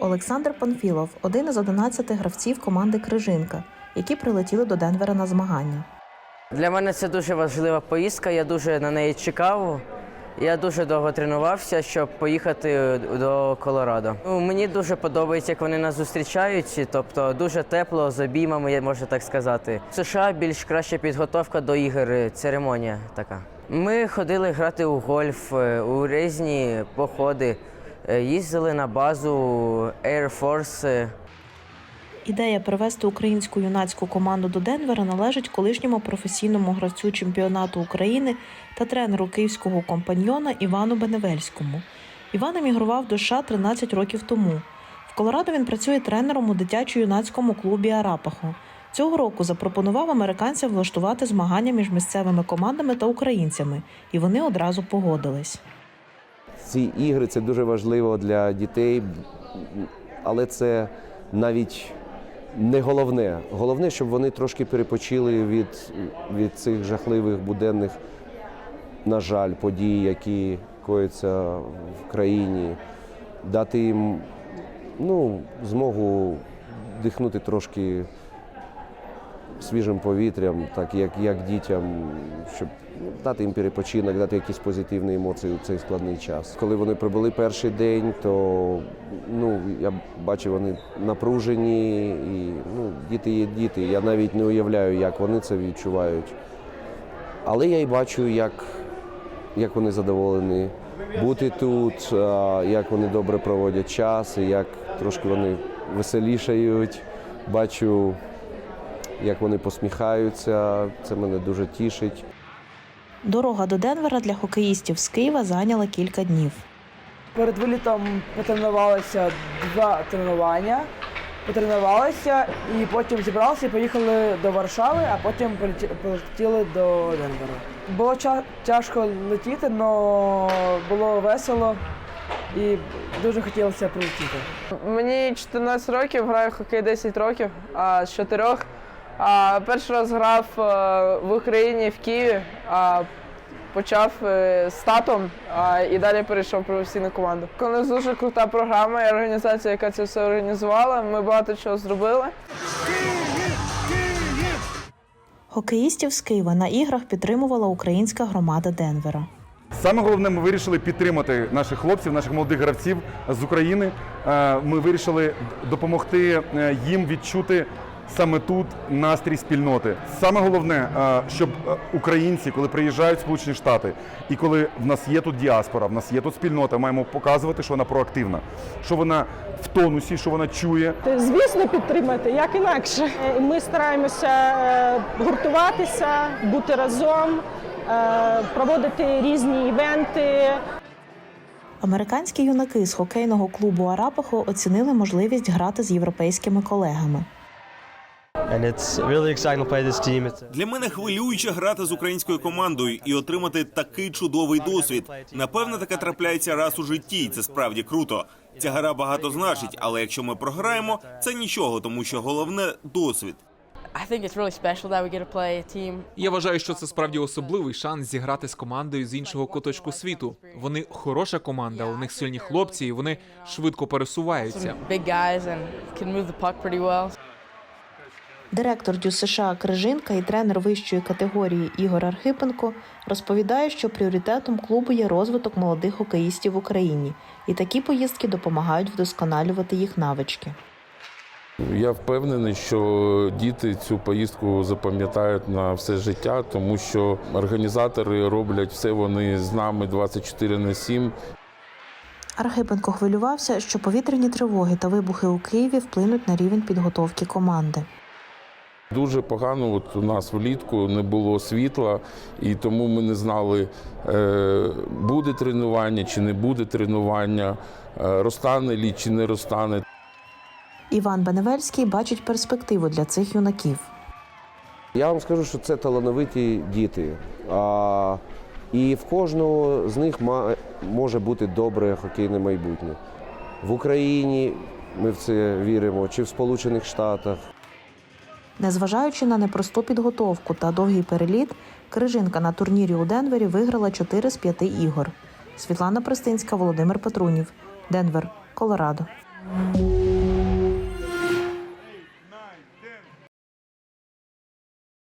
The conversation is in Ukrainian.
Олександр Панфілов один із 11 гравців команди Крижинка, які прилетіли до Денвера на змагання. Для мене це дуже важлива поїздка, я дуже на неї чекав. Я дуже довго тренувався, щоб поїхати до Колорадо. Ну, Мені дуже подобається, як вони нас зустрічають, тобто дуже тепло, з обіймами, можу так сказати. В США більш краща підготовка до ігор, церемонія така. Ми ходили грати у гольф, е, у різні походи, їздили на базу Air Force. е, Ідея привезти українську юнацьку команду до Денвера належить колишньому професійному гравцю чемпіонату України та тренеру київського компаньйона Івану Беневельському. Іван емігрував до США 13 років тому. В Колорадо він працює тренером у дитячо-юнацькому клубі Арапахо. Цього року запропонував американцям влаштувати змагання між місцевими командами та українцями, і вони одразу погодились. Ці ігри це дуже важливо для дітей, але це навіть не головне. Головне, щоб вони трошки перепочили від, від цих жахливих буденних, на жаль, подій, які кояться в країні, дати їм ну, змогу дихнути трошки свіжим повітрям, так як, як дітям, щоб дати їм перепочинок, дати якісь позитивні емоції у цей складний час. Коли вони прибули перший день, то ну, я бачив, вони напружені, і ну, діти є діти. Я навіть не уявляю, як вони це відчувають. Але я й бачу, як, як вони задоволені бути тут, як вони добре проводять час, і як трошки вони веселішають. Бачу, як вони посміхаються. Це мене дуже тішить. Дорога до Денвера для хокеїстів з Києва зайняла кілька днів. Перед вилітом потренувалися два тренування. Потренувалися і потім зібралися і поїхали до Варшави, а потім полеті- полетіли до Денвера. Було тяжко летіти, але було весело і дуже хотілося прилетіти. Мені 14 років, граю в хокей 10 років, а з 4. А перший раз грав е, в Україні в Києві, а почав е, з татом а, і далі перейшов в професійну команду. У нас дуже крута програма і організація, яка це все організувала. Ми багато чого зробили. Хокеїстів з Києва на іграх підтримувала українська громада Денвера. Саме головне, ми вирішили підтримати наших хлопців, наших молодих гравців з України. Е, Ми вирішили допомогти їм відчути саме тут настрій спільноти. Саме головне, е, щоб е, українці, коли приїжджають в Сполучені Штати, і коли в нас є тут діаспора, в нас є тут спільнота, маємо показувати, що вона проактивна, що вона в тонусі, що вона чує, Звісно, підтримати, як інакше. Е, Ми стараємося гуртуватися, бути разом, проводити різні івенти. Американські юнаки з хокейного клубу Арапахо оцінили можливість грати з європейськими колегами. Для мене хвилююче грати з українською командою і отримати такий чудовий досвід. Напевно, таке трапляється раз у житті, і це справді круто. Ця гра багато значить, але якщо ми програємо, це нічого, тому що головне досвід. I think it's really special that we get to play a team. Я вважаю, що це справді особливий шанс зіграти з командою з іншого куточку світу. Вони хороша команда, у них сильні хлопці, і вони швидко пересуваються. Директор Дю США Крижинка і тренер вищої категорії Ігор Архипенко розповідає, що пріоритетом клубу є розвиток молодих хокеїстів в Україні, і такі поїздки допомагають вдосконалювати їх навички. Я впевнений, що діти цю поїздку запам'ятають на все життя, тому що організатори роблять все вони з нами 24 на 7. Архипенко хвилювався, що повітряні тривоги та вибухи у Києві вплинуть на рівень підготовки команди. Дуже погано. От у нас влітку не було світла, і тому ми не знали, е, буде тренування чи не буде тренування, е, розтане лі чи не розтане. Іван Беневельський бачить перспективу для цих юнаків. Я вам скажу, що це талановиті діти. А, і в кожного з них ма- може бути добре хокейне майбутнє. В Україні ми в це віримо, чи в Сполучених Штатах. Незважаючи на непросту підготовку та довгий переліт, Крижинка на турнірі у Денвері виграла 4 з 5 ігор. Світлана Пристинська, Володимир Петрунів. Денвер, Колорадо.